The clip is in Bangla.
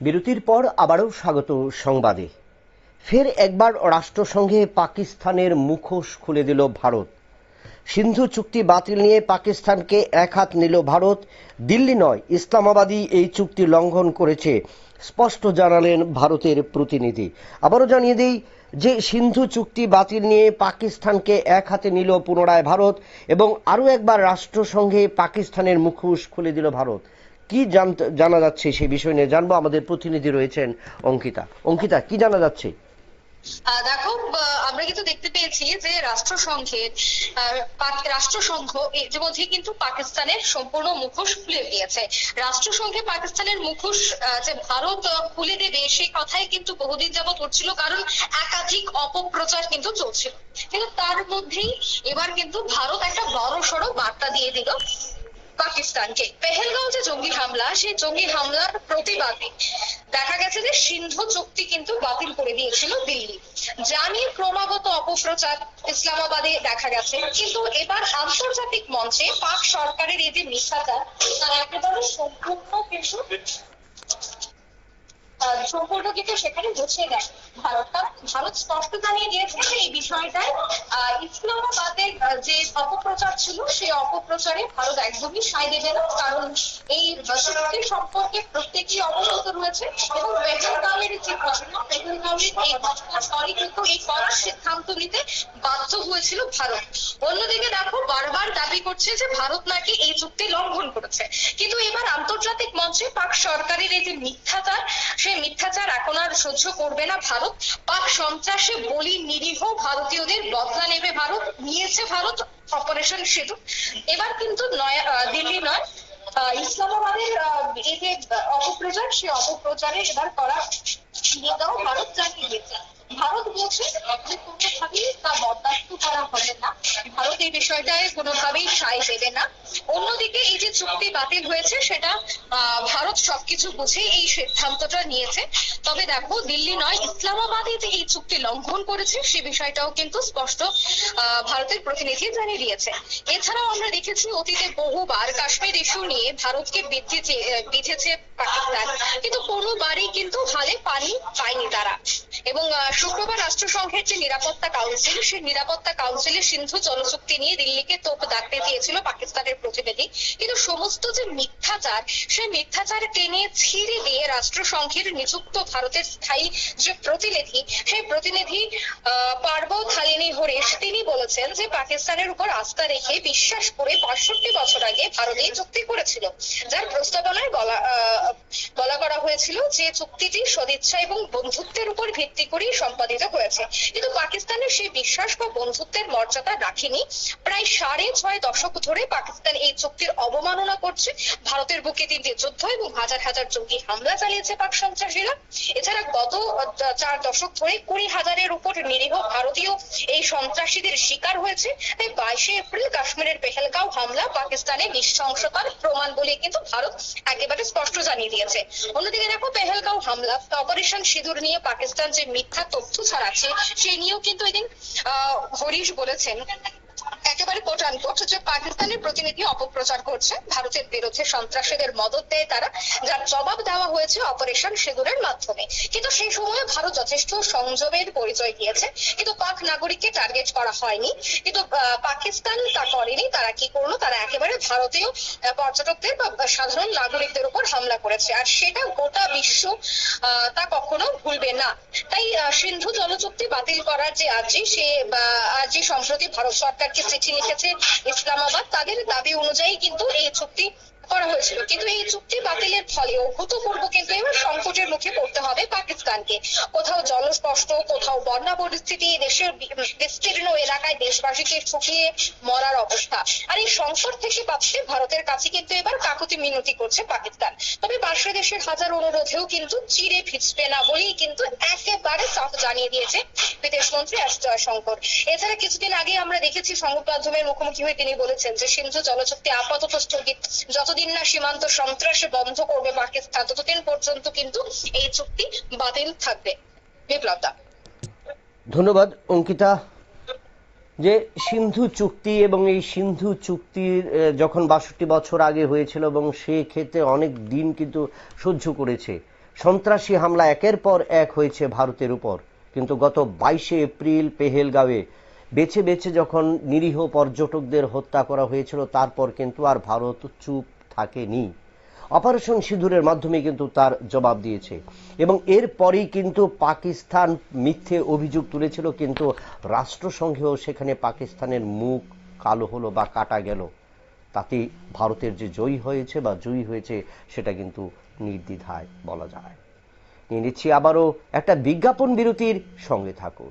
বিরতির পর আবারও স্বাগত সংবাদে। ফের একবার রাষ্ট্রসংঘে পাকিস্তানের মুখোশ খুলে দিল ভারত। সিন্ধু চুক্তি বাতিল নিয়ে পাকিস্তানকে এক হাত নিল ভারত। দিল্লি নয়, ইসলামাবাদই এই চুক্তি লঙ্ঘন করেছে, স্পষ্ট জানালেন ভারতের প্রতিনিধি। আবারও জানিয়ে দিই যে সিন্ধু চুক্তি বাতিল নিয়ে পাকিস্তানকে এক হাতে নিল পুনরায় ভারত এবং আরও একবার রাষ্ট্রসংঘে পাকিস্তানের মুখোশ খুলে দিল ভারত। কি জানা যাচ্ছে সেই বিষয় নিয়ে জানব। আমাদের প্রতিনিধি রয়েছেন অঙ্কিতা। অঙ্কিতা, কি জানা যাচ্ছে? দেখো আমরা কিন্তু দেখতে পেয়েছি যে রাষ্ট্রসংঘের রাষ্ট্রসংঘ ইতিমধ্যে কিন্তু পাকিস্তানের সম্পূর্ণ মুখোশ খুলে দিয়েছে। রাষ্ট্রসংঘে পাকিস্তানের মুখোশ যে ভারত খুলে দেবে, সেই কথাই কিন্তু বহুদিন যাবত হচ্ছিল কারণ একাধিক অপপ্রচার কিন্তু চলছিল। কিন্তু তার মধ্যেই এবার কিন্তু ভারত একটা বড় সড়ো বার্তা দিয়ে দিল। পাকিস্তানকে। পেহেলগাঁও যে জঙ্গি হামলা, সেই জঙ্গি হামলার প্রতিবাদে দেখা গেছে যে সিন্ধু চুক্তি কিন্তু বাতিল করে দিয়েছিল দিল্লি। যা নিয়ে ক্রমাগত অপপ্রচার ইসলামাবাদে দেখা গেছে। কিন্তু এবার আন্তর্জাতিক মঞ্চে পাক সরকারের এই যে মিথ্যাচার তার একেবারে সম্পূর্ণ কিন্তু সম্পূর্ণ কিন্তু সেখানে বুঝিয়ে দেয়। ভারত স্পষ্ট জানিয়ে দিয়েছে যে এই বিষয়টায় ইসলামাবাদের যে অপপ্রচার ছিল, সেই অপপ্রচারে ভারত একদমই সায় দেবে না, কারণ এই চুক্তি সম্পর্কে প্রত্যেকেই অবগত রয়েছে এবং পেহেলগাঁওয়ের যে ঘটনা পেহেলগাঁওয়ের এই ঘটনার পরে কিন্তু এই করার সিদ্ধান্ত নিতে বাধ্য হয়েছিল ভারত। অন্যদিকে দেখো, বারবার দাবি করছে যে ভারত নাকি এই চুক্তি লঙ্ঘন করেছে। কিন্তু এবার আন্তর্জাতিক মঞ্চে পাক সরকারের এই যে মিথ্যাচার সেই মিথ্যাচার এখন আর সহ্য করবে না ভারত। পাক সন্ত্রাসে বলি নিরীহ ভারতীয়দের বদলা নেবে ভারত, নিয়েছে ভারত অপারেশন সেতু। এবার কিন্তু নয়া দিল্লি নয় ইসলামাবাদের এই যে অপপ্রচার সেই অপপ্রচারে এবার করা ভারত জানিয়ে দিয়েছে ভারত বলছে যে কোনোভাবেই তা বরদাস্ত করা হবে না। ভারত এই বিষয়টায় কোনোভাবেই সায় দেবে না। অন্যদিকে এই যে চুক্তি বাতিল হয়েছে, সেটা ভারত সবকিছু বুঝে এই সিদ্ধান্তটা নিয়েছে। তবে দেখো, দিল্লি নয় ইসলামাবাদে যে এই চুক্তি লঙ্ঘন করেছে, সে বিষয়টাও কিন্তু স্পষ্ট ভারতের প্রতিনিধি জানিয়ে দিয়েছে। এছাড়াও আমরা দেখেছি অতীতে বহুবার কাশ্মীর ইস্যু নিয়ে ভারতকে বিধেছে বিধেছে পাকিস্তান। কিন্তু কোনোবারই কিন্তু হালে পানি পায়নি তারা। এবং শুক্রবার রাষ্ট্রসংঘের যে নিরাপত্তা কাউন্সিল সেই নিরাপত্তা কাউন্সিলে সিন্ধু জলচুক্তি নিয়ে দিল্লিকে তোপ দাগতে দিয়েছিল পাকিস্তানের প্রতিনিধি। কিন্তু সমস্ত যে মিথ্যাচার সেই মিথ্যাচার টেনে ছিঁড়ে দিয়ে রাষ্ট্রসংঘের নিযুক্ত ভারতের স্থায়ী যে প্রতিনিধি সেই প্রতিনিধি আহ, পার্বত হালিনী হরিশ তিনি বলেছেন যে পাকিস্তানের উপর আস্থা রেখে বিশ্বাস করে বাষট্টি বছর আগে ভারত এই চুক্তি করেছিল। যার প্রস্তাবনায় বলা করা হয়েছিল যে চুক্তিটি সদিচ্ছা এবং বন্ধুত্বের উপর ভিত্তি করেই সম্পাদিত হয়েছে। কিন্তু পাকিস্তানের সেই বিশ্বাস বা বন্ধুত্বের মর্যাদা রাখেনি। প্রায় সাড়ে ছয় দশক ধরে পাকিস্তান এই চুক্তির অবমাননা করছে। ভারতের বুকে তিনটি যুদ্ধ এবং হাজার হাজার জঙ্গি হামলা চালিয়েছে পাক সন্ত্রাসীরা। এছাড়া গত চার দশক ধরে কুড়ি হাজারের উপর নিরীহ ভারতীয় এই সন্ত্রাসীদের শিকার হয়েছে। তাই বাইশে এপ্রিল কাশ্মীরের পেহেলগাঁও হামলা পাকিস্তানের নৃশংসতার প্রমাণ বলে কিন্তু ভারত একেবারে স্পষ্ট জানিয়ে দিয়েছে। অন্যদিকে দেখো, পেহেলগাঁও হামলা, অপারেশন সিঁদুর নিয়ে পাকিস্তান যে মিথ্যা তথ্য ছড়াচ্ছে, সেই নিয়েও কিন্তু এদিন হরিশ বলেছেন। একেবারে কোট। আনকোট যে পাকিস্তানের প্রতিনিধি অপপ্রচার করছে, ভারতের বিরুদ্ধে সন্ত্রাসীদের মদত দেয় তারা, যার জবাব দেওয়া হয়েছে অপারেশন সিঁদুরের মাধ্যমে। কিন্তু সেই সময় ভারত যথেষ্ট সংযমের পরিচয় দিয়েছে, কিন্তু পাক নাগরিককে টার্গেট করা হয়নি। কিন্তু পাকিস্তান তা করেনি, তারা কি করল? তারা একেবারে ভারতীয় পর্যটকদের বা সাধারণ নাগরিকদের উপর হামলা করেছে। আর সেটা গোটা বিশ্ব তা কখনো ভুলবে না। তাই সিন্ধু জলচুক্তি বাতিল করার যে আর্জি, সে আর্জি সম্প্রতি ভারত সরকারকে চিঠি লিখেছে ইসলামাবাদ। তাদের দাবি অনুযায়ী কিন্তু এই চুক্তি করা হয়েছিল। কিন্তু এই চুক্তি বাতিলের ফলে অভূতপূর্ব কিন্তু এবার সংকটের মুখে পড়তে হবে পাকিস্তানকে। কোথাও জলস্পষ্ট কোথাও বন্যা পরিস্থিতি দেশের বিস্তীর্ণ এলাকায় দেশবাসীকে শুকিয়ে মরার অবস্থা। আর এই সংকট থেকে বাঁচতে ভারতের কাছে কিন্তু এবার কাকুতি মিনতি করছে পাকিস্তান। তবে পার্শ্ব দেশের হাজার অনুরোধেও কিন্তু চিরে ফিচবে না বলেই কিন্তু একেবারে সাফ জানিয়ে দিয়েছে বিদেশ মন্ত্রী এস জয়শঙ্কর এছাড়া কিছুদিন আগে আমরা দেখেছি সংবাদ মাধ্যমের মুখোমুখি হয়ে তিনি বলেছেন যে সিন্ধু জলচুক্তি আপাতত স্থগিত। যতদিন না সীমান্ত সন্ত্রাস বন্ধ করবে পাকিস্তান, ততদিন পর্যন্ত কিন্তু এই চুক্তি বাতিল থাকবে। বিপ্লবদা ধন্যবাদ, অঙ্কিতা। যে সিন্ধু চুক্তি এবং এই সিন্ধু চুক্তির যখন বাষট্টি বছর আগে হয়েছিল এবং সে ক্ষেত্রে অনেক দিন কিন্তু সহ্য করেছে। সন্ত্রাসী হামলা একের পর এক হয়েছে ভারতের উপর। কিন্তু গত বাইশে এপ্রিল পেহেলগাঁওয়ে বেছে বেছে যখন নিরীহ পর্যটকদের হত্যা করা হয়েছিল, তারপর কিন্তু আর ভারত চুপ থাকেনি। অপারেশন সিঁদুরের মাধ্যমে কিন্তু তার জবাব দিয়েছে। এবং এরপরেই কিন্তু পাকিস্তান মিথ্যে অভিযোগ তুলেছিল, কিন্তু রাষ্ট্রসংঘেও সেখানে পাকিস্তানের মুখ কালো হলো বা কাটা গেল। তাতে ভারতের যে জয়ী হয়েছে বা জয়ী হয়েছে, সেটা কিন্তু নির্দ্বিধায় বলা যায়। নিয়ে নিচ্ছি আবারও একটা বিজ্ঞাপন বিরতির সঙ্গে থাকুন।